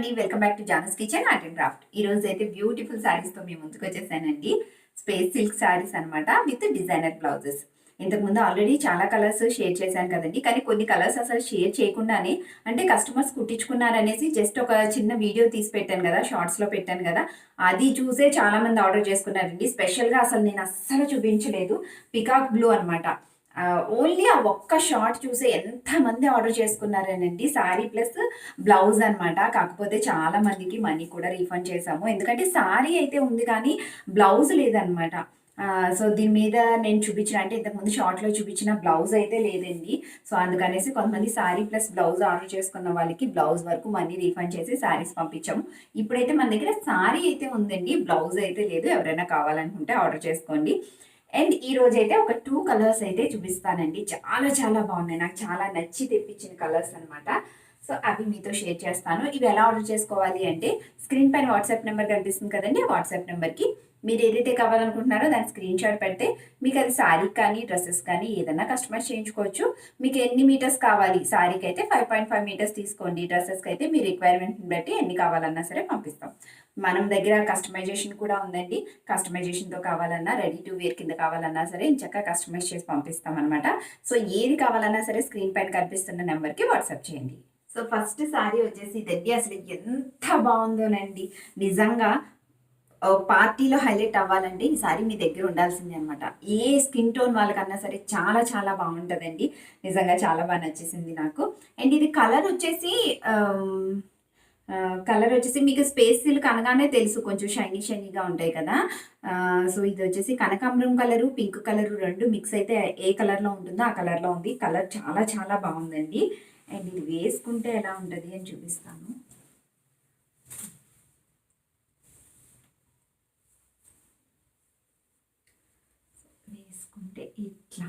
అండి. Welcome back to Janas kitchen art and craft ఈ రోజు అయితే బ్యూటిఫుల్ శారీస్తో మేము ముందుకు వచ్చేసానండి. స్పేస్ సిల్క్ శారీస్ అన్నమాట విత్ డిజైనర్ బ్లౌజెస్ ఇంతకుముందు ఆల్రెడీ చాలా కలర్స్ షేర్ చేశాను కదండి. కానీ కొన్ని కలర్స్ అసలు షేర్ చేయకుండానే అంటే కస్టమర్స్ కుట్టించుకున్నారనేసి జస్ట్ ఒక చిన్న వీడియో తీసి పెట్టాను కదా షార్ట్స్లో పెట్టాను కదా. అది చూసే చాలా మంది ఆర్డర్ చేసుకున్నారండి. స్పెషల్గా అసలు నేను అస్సలు చూపించలేదు. పికాక్ బ్లూ అనమాట ఓన్లీ ఆ ఒక్క షార్ట్ చూసే ఎంతమంది ఆర్డర్ చేసుకున్నారనండి. సారీ ప్లస్ బ్లౌజ్ అనమాట కాకపోతే చాలా మందికి మనీ కూడా రీఫండ్ చేసాము ఎందుకంటే సారీ అయితే ఉంది కానీ బ్లౌజ్ లేదనమాట సో దీని మీద నేను చూపించిన అంటే ఇంతకుముందు షార్ట్లో చూపించిన బ్లౌజ్ అయితే లేదండి. సో అందుకనేసి కొంతమంది శారీ ప్లస్ బ్లౌజ్ ఆర్డర్ చేసుకున్న వాళ్ళకి బ్లౌజ్ వరకు మనీ రీఫండ్ చేసి శారీస్ పంపించాము. ఇప్పుడైతే మన దగ్గర శారీ అయితే ఉందండి. బ్లౌజ్ అయితే లేదు. ఎవరైనా కావాలనుకుంటే ఆర్డర్ చేసుకోండి. అండ్ ఈ రోజు అయితే ఒక టూ కలర్స్ అయితే చూపిస్తానండి. చాలా చాలా బాగున్నాయి. నాకు చాలా నచ్చి తెప్పించిన కలర్స్ అనమాట సో అవి మీతో షేర్ చేస్తాను. ఇవి ఎలా ఆర్డర్ చేసుకోవాలి అంటే స్క్రీన్ పైన వాట్సాప్ నెంబర్ కనిపిస్తుంది కదండి వాట్సాప్ నెంబర్కి. మీరు ఏదైతే కావాలనుకుంటున్నారో దాని స్క్రీన్ షాట్ పెడితే మీకు అది శారీ కానీ డ్రెస్సెస్ కానీ ఏదైనా కస్టమైజ్ చేయించుకోవచ్చు. మీకు ఎన్ని మీటర్స్ కావాలి? శారీకి అయితే ఫైవ్ పాయింట్ ఫైవ్ మీటర్స్ తీసుకోండి. డ్రెస్సెస్కి అయితే మీ రిక్వైర్మెంట్ని బట్టి ఎన్ని కావాలన్నా సరే పంపిస్తాం. మనం దగ్గర కస్టమైజేషన్ కూడా ఉందండి. కస్టమైజేషన్తో కావాలన్నా రెడీ టు వేర్ కింద కావాలన్నా సరే చక్కగా కస్టమైజ్ చేసి పంపిస్తాం అనమాట సో ఏది కావాలన్నా సరే స్క్రీన్ పైన కనిపిస్తున్న నెంబర్కి వాట్సాప్ చేయండి. సో ఫస్ట్ శారీ వచ్చేసి ఇదండి అసలు ఎంత బాగుందోనండి. నిజంగా పార్టీలో హైలైట్ అవ్వాలంటే ఈ సారీ మీ దగ్గర ఉండాల్సిందే అనమాట ఏ స్కిన్ టోన్ వాళ్ళకన్నా సరే చాలా చాలా బాగుంటుందండి. నిజంగా చాలా బాగా నచ్చేసింది నాకు. అండ్ ఇది కలర్ వచ్చేసి కలర్ వచ్చేసి మీకు స్పేస్ సిల్క్ అనగానే తెలుసు కొంచెం షైనీ షైనీగా ఉంటాయి కదా. సో ఇది వచ్చేసి కనకాంబరం కలరు పింక్ కలరు రెండు మిక్స్ అయితే ఏ కలర్లో ఉంటుందో ఆ కలర్లో ఉంది. కలర్ చాలా చాలా బాగుందండి. అండ్ ఇది వేసుకుంటే ఎలా ఉంటుంది అని చూపిస్తాను. వేసుకుంటే ఇట్లా.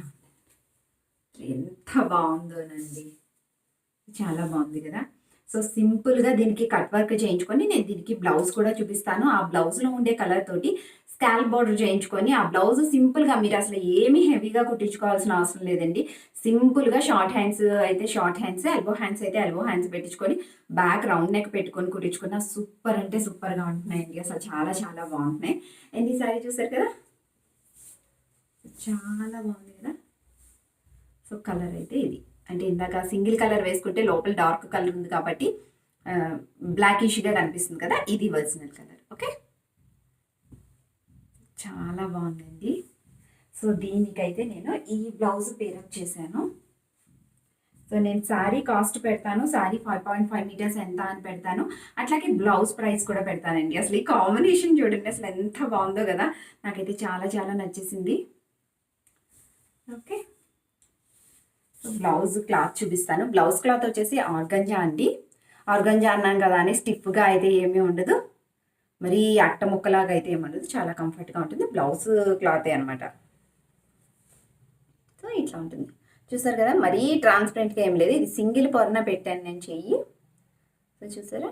ఎంత బాగుందోనండి. చాలా బాగుంది కదా. సో సింపుల్గా దీనికి కట్ వర్క్ చేయించుకొని నేను దీనికి బ్లౌజ్ కూడా చూపిస్తాను. ఆ బ్లౌజ్లో ఉండే కలర్ తోటి స్కాల్ బార్డర్ చేయించుకొని ఆ బ్లౌజ్ సింపుల్గా మీరు అసలు ఏమీ హెవీగా కుట్టించుకోవాల్సిన అవసరం లేదండి. సింపుల్గా షార్ట్ హ్యాండ్స్ అయితే షార్ట్ హ్యాండ్స్ ఎల్బో హ్యాండ్స్ అయితే ఎల్బో హ్యాండ్స్ పెట్టించుకొని బ్యాక్ రౌండ్ నెక్ పెట్టుకొని కుట్టించుకున్న సూపర్ అంటే సూపర్గా ఉంటున్నాయండి. అసలు చాలా చాలా బాగుంటున్నాయి. అండ్ ఈ సారీ చూసారు కదా? చాలా బాగుంది కదా? సో కలర్ అయితే ఇది. అంటే ఇందాక సింగిల్ కలర్ వేసుకుంటే లోపల డార్క్ కలర్ ఉంది కాబట్టి బ్లాక్ కనిపిస్తుంది కదా ఇది ఒరిజినల్ కలర్. ఓకే? చాలా బాగుందండి. సో దీనికైతే నేను ఈ బ్లౌజ్ పేరప్ చేశాను. సో నేను శారీ కాస్ట్ పెడతాను sari five point five metres ఎంత అని పెడతాను. అట్లాగే బ్లౌజ్ ప్రైస్ కూడా పెడతానండి. అసలు ఈ కాంబినేషన్ చూడండి అసలు ఎంత బాగుందో కదా. నాకైతే చాలా చాలా నచ్చేసింది. ఓకే? బ్లౌజ్ క్లాత్ చూపిస్తాను. బ్లౌజ్ క్లాత్ వచ్చేసి ఆర్గంజా అండి. ఆర్గంజా అన్నాను కదా అని స్టిఫ్గా అయితే ఏమీ ఉండదు. మరి అట్ట ముక్కలాగా అయితే ఏమి ఉండదు. చాలా కంఫర్ట్గా ఉంటుంది. బ్లౌజ్ క్లాతే అనమాట సో ఇట్లా ఉంటుంది. చూసారు కదా? మరీ ట్రాన్స్పరెంట్గా ఏం లేదు. ఇది సింగిల్ పొరన పెట్టాను నేను చెయ్యి. సో చూసారా?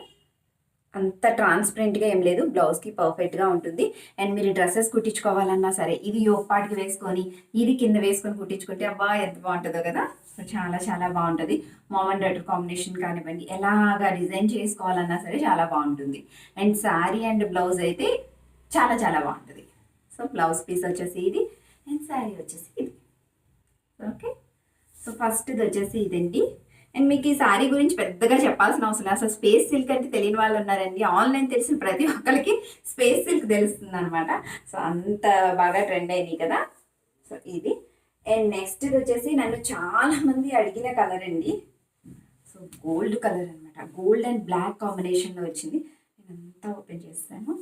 అంత ట్రాన్స్పరెంట్గా ఏం లేదు. బ్లౌజ్కి పర్ఫెక్ట్గా ఉంటుంది. అండ్ మీరు డ్రెస్సెస్ కుట్టించుకోవాలన్నా సరే ఇది యోపాటికి వేసుకొని ఇది కింద వేసుకొని కుట్టించుకుంటే అబ్బా ఎంత బాగుంటుందో కదా. సో చాలా చాలా బాగుంటుంది. మామన్ డాటర్ కాంబినేషన్ కానివ్వండి ఎలాగా డిజైన్ చేసుకోవాలన్నా సరే చాలా బాగుంటుంది. అండ్ శారీ అండ్ బ్లౌజ్ అయితే చాలా చాలా బాగుంటుంది. సో బ్లౌజ్ పీస్ వచ్చేసి ఇది. అండ్ శారీ వచ్చేసి ఇది. ఓకే సో ఫస్ట్ ఇది వచ్చేసి ఇదండి అండ్ మీకు ఈ శారీ గురించి పెద్దగా చెప్పాల్సిన అవసరం అసలు స్పేస్ సిల్క్ అంటే తెలియని వాళ్ళు ఉన్నారండి. ఆన్లైన్ తెలిసిన ప్రతి ఒక్కరికి స్పేస్ సిల్క్ తెలుస్తుంది అనమాట సో అంత బాగా ట్రెండ్ అయినాయి కదా. సో ఇది. అండ్ నెక్స్ట్ ఇది వచ్చేసి నన్ను చాలామంది అడిగిన కలర్ అండి. సో గోల్డ్ కలర్ అనమాట గోల్డ్ అండ్ బ్లాక్ కాంబినేషన్లో వచ్చింది. నేను అంతా ఓపెన్ చేస్తాను.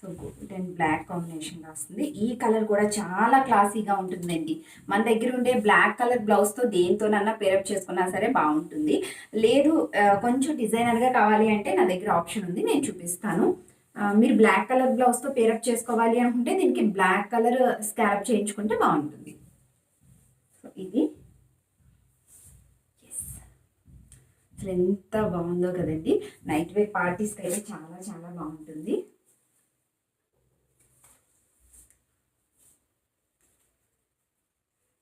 So gold and black combination వస్తుంది ఈ కలర్ కూడా చాలా క్లాసీగా ఉంటుందండి. మన దగ్గర ఉండే బ్లాక్ కలర్ బ్లౌజ్తో దేంతోనన్నా పేరప్ చేసుకున్నా సరే బాగుంటుంది. లేదు కొంచెం డిజైనర్గా కావాలి అంటే నా దగ్గర ఆప్షన్ ఉంది నేను చూపిస్తాను. మీరు బ్లాక్ కలర్ బ్లౌజ్తో పేరప్ చేసుకోవాలి అనుకుంటే దీనికి బ్లాక్ కలర్ స్కాలప్ చేయించుకుంటే బాగుంటుంది. సో ఇది. అసలు ఎంత బాగుందో కదండి. నైట్ వేర్ పార్టీస్కి అయితే చాలా చాలా బాగుంటుంది.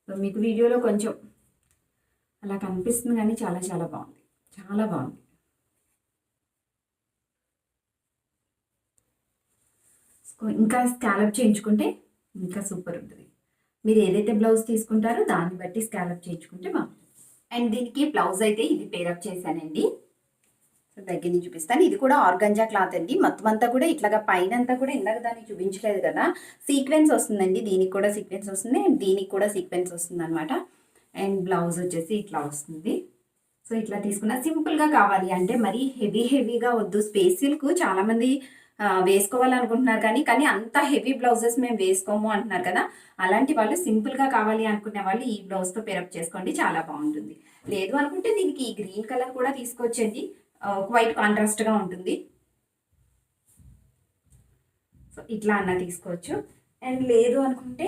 మీకు వీడియోలో కొంచెం అలా కనిపిస్తుంది కానీ చాలా చాలా బాగుంది. చాలా బాగుంది. ఇంకా స్కాలప్ చేయించుకుంటే ఇంకా సూపర్ ఉంటుంది. మీరు ఏదైతే బ్లౌజ్ తీసుకుంటారో దాన్ని బట్టి స్కాలప్ చేయించుకుంటే బాగుంటుంది. అండ్ దీనికి బ్లౌజ్ అయితే ఇది పేరప్ చేశానండి. దగ్గర నుంచి చూపిస్తాను ఇది కూడా ఆర్గంజా క్లాత్ అండి. మొత్తం అంతా కూడా ఇట్లాగా పైన అంతా కూడా ఇందాక దాన్ని చూపించలేదు కదా. సీక్వెన్స్ వస్తుందండి. దీనికి కూడా సీక్వెన్స్ వస్తుంది. అండ్ దీనికి కూడా సీక్వెన్స్ వస్తుంది అనమాట అండ్ బ్లౌజ్ వచ్చేసి ఇట్లా వస్తుంది. సో ఇట్లా తీసుకున్న సింపుల్గా కావాలి. అంటే మరీ హెవీ హెవీగా వద్దు. స్పేస్ సిల్క్ చాలామంది వేసుకోవాలనుకుంటున్నారు కానీ కానీ అంత హెవీ బ్లౌజెస్ మేము వేసుకోము అంటున్నారు కదా. అలాంటి వాళ్ళు సింపుల్గా కావాలి అనుకునే వాళ్ళు ఈ బ్లౌజ్తో పేరప్ చేసుకోండి. చాలా బాగుంటుంది. లేదు అనుకుంటే దీనికి ఈ గ్రీన్ కలర్ కూడా తీసుకొచ్చండి వైట్ కాంట్రాస్ట్గా ఉంటుంది. సో ఇట్లా అన్న తీసుకోవచ్చు. అండ్ లేదు అనుకుంటే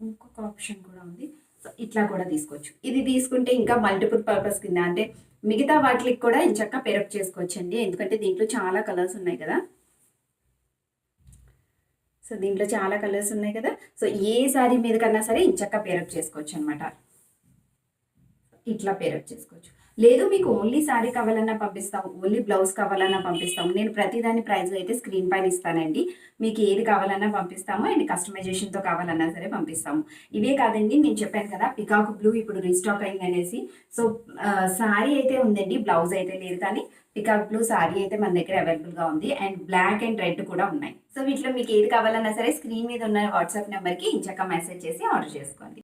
ఇంకొక ఆప్షన్ కూడా ఉంది. సో ఇట్లా కూడా తీసుకోవచ్చు. ఇది తీసుకుంటే ఇంకా మల్టిపుల్ పర్పస్ కింద. అంటే మిగతా వాటికి కూడా ఇంచక్క పేరప్ చేసుకోవచ్చు అండి ఎందుకంటే దీంట్లో చాలా కలర్స్ ఉన్నాయి కదా. సో దీంట్లో చాలా కలర్స్ ఉన్నాయి కదా. సో ఏ సారీ మీద కన్నా సరే ఇంచక్క పేరప్ చేసుకోవచ్చు అనమాట ఇట్లా పేరప్ చేసుకోవచ్చు. లేదు మీకు ఓన్లీ సారీ కావాలన్నా పంపిస్తాం ఓన్లీ బ్లౌజ్ కావాలన్నా పంపిస్తాం. నేను ప్రతిదాని ప్రైస్ అయితే స్క్రీన్ పైన ఇస్తానండి. మీకు ఏది కావాలన్నా పంపిస్తాము అండ్ కస్టమైజేషన్తో కావాలన్నా సరే పంపిస్తాము. ఇవే కాదండి నేను చెప్పాను కదా పికాక్ బ్లూ ఇప్పుడు రీస్టాక్ అయింది అనేసి. సో సారీ అయితే ఉందండి బ్లౌజ్ అయితే లేదు కానీ పికాక్ బ్లూ సారీ అయితే మన దగ్గర అవైలబుల్గా ఉంది. అండ్ బ్లాక్ అండ్ రెడ్ కూడా ఉన్నాయి. సో వీటిలో మీకు ఏది కావాలన్నా సరే స్క్రీన్ మీద ఉన్న వాట్సాప్ నెంబర్కి ఇంచక్క మెసేజ్ చేసి ఆర్డర్ చేసుకోండి.